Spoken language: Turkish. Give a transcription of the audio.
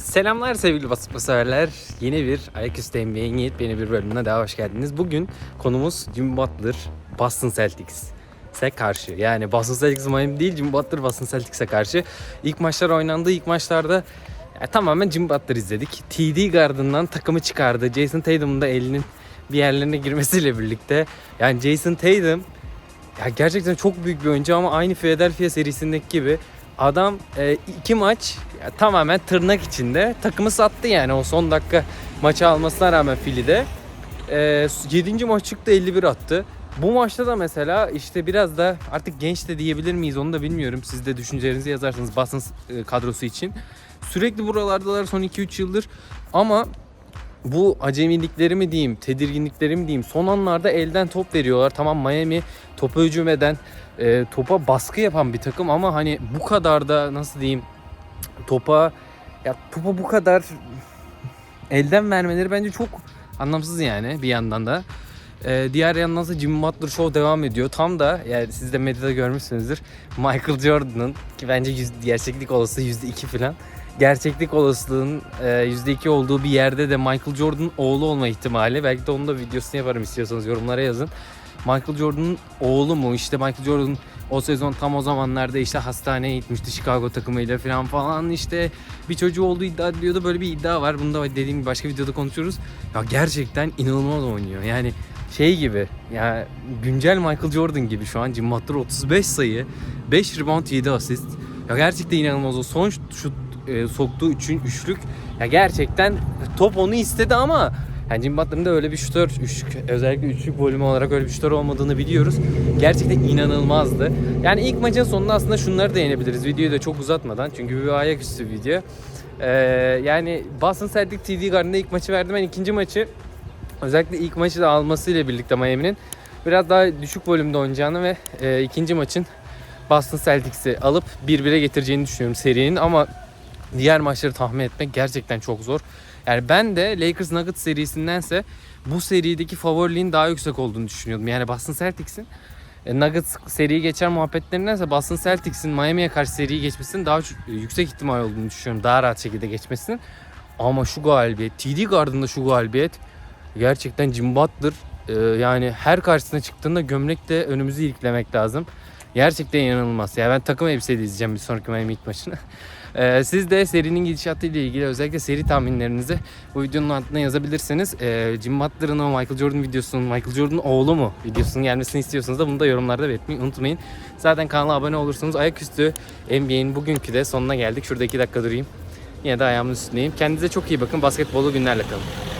Selamlar sevgili basketbol severler. Yeni bir Ayaküstü NBA'nin yeni bir bölümüne daha hoş geldiniz. Bugün konumuz Jimmy Butler, Boston Celtics'e karşı. Yani Boston Celtics Miami değil, Jimmy Butler Boston Celtics'e karşı. İlk maçlar oynandı. İlk maçlarda ya, tamamen Jimmy Butler izledik. TD Garden'dan takımı çıkardı. Jason Tatum'un da elinin bir yerlerine girmesiyle birlikte. Yani Jason Tatum ya gerçekten çok büyük bir oyuncu ama aynı Philadelphia serisindeki gibi adam e, iki maç ya, tamamen tırnak içinde takımı sattı yani o son dakika maçı almasına rağmen Philly'de. E, 7. maç çıktı 51 attı. Bu maçta da mesela işte biraz da artık genç de diyebilir miyiz onu da bilmiyorum. Siz de düşüncelerinizi yazarsınız Boston e, kadrosu için. Sürekli buralardalar son 2-3 yıldır ama bu acemilikleri mi diyeyim, tedirginlikleri mi diyeyim son anlarda elden top veriyorlar. Tamam Miami topa hücum eden, e, topa baskı yapan bir takım ama hani bu kadar da nasıl diyeyim topa ya topa bu kadar elden vermeleri bence çok anlamsız yani bir yandan da. E, diğer yandan da Jimmy Butler Show devam ediyor. Tam da yani siz de medyada görmüşsünüzdür. Michael Jordan'ın ki bence yüz, gerçeklik olası %2 falan gerçeklik olasılığın e, %2 olduğu bir yerde de Michael Jordan'ın oğlu olma ihtimali. Belki de onun da videosunu yaparım istiyorsanız yorumlara yazın. Michael Jordan'ın oğlu mu? İşte Michael Jordan o sezon tam o zamanlarda işte hastaneye gitmişti Chicago takımıyla falan falan işte bir çocuğu olduğu iddia ediliyordu. Böyle bir iddia var. Bunu da dediğim gibi başka videoda konuşuruz. Ya gerçekten inanılmaz oynuyor. Yani şey gibi ya güncel Michael Jordan gibi şu an Jim Butler 35 sayı 5 rebound 7 asist. Ya gerçekten inanılmaz o son şut e, soktuğu üçün üçlük ya gerçekten top onu istedi ama yani Jim Butler'ın da öyle bir şutör, üçlük, özellikle üçlük volümü olarak öyle bir şutör olmadığını biliyoruz. Gerçekten inanılmazdı. Yani ilk maçın sonunda aslında şunları değinebiliriz. Videoyu da çok uzatmadan çünkü bir ayaküstü video. Ee, yani Boston Celtics TD Garden'da ilk maçı verdim. Ben ikinci maçı özellikle ilk maçı da almasıyla birlikte Miami'nin biraz daha düşük volümde oynayacağını ve e, ikinci maçın Boston Celtics'i alıp 1-1'e getireceğini düşünüyorum serinin ama diğer maçları tahmin etmek gerçekten çok zor. Yani ben de Lakers Nuggets serisindense bu serideki favoriliğin daha yüksek olduğunu düşünüyordum. Yani Boston Celtics'in e, Nuggets seriyi geçer muhabbetlerindense Boston Celtics'in Miami'ye karşı seriyi geçmesinin daha ç- yüksek ihtimal olduğunu düşünüyorum. Daha rahat şekilde geçmesinin. Ama şu galibiyet, TD Garden'da şu galibiyet gerçekten Jim e, yani her karşısına çıktığında gömlekle önümüzü iliklemek lazım. Gerçekten inanılmaz. Ya ben takım elbiseyle izleyeceğim bir sonraki Miami ilk maçını. Ee, siz de serinin gidişatı ile ilgili özellikle seri tahminlerinizi bu videonun altına yazabilirsiniz. Ee, Jim Butler'ın o Michael Jordan videosunun, Michael Jordan'ın oğlu mu videosunun gelmesini istiyorsanız da bunu da yorumlarda belirtmeyi unutmayın. Zaten kanala abone olursanız ayaküstü NBA'nin bugünkü de sonuna geldik. Şurada iki dakika durayım. Yine de ayağımın üstündeyim. Kendinize çok iyi bakın. Basketbolu günlerle kalın.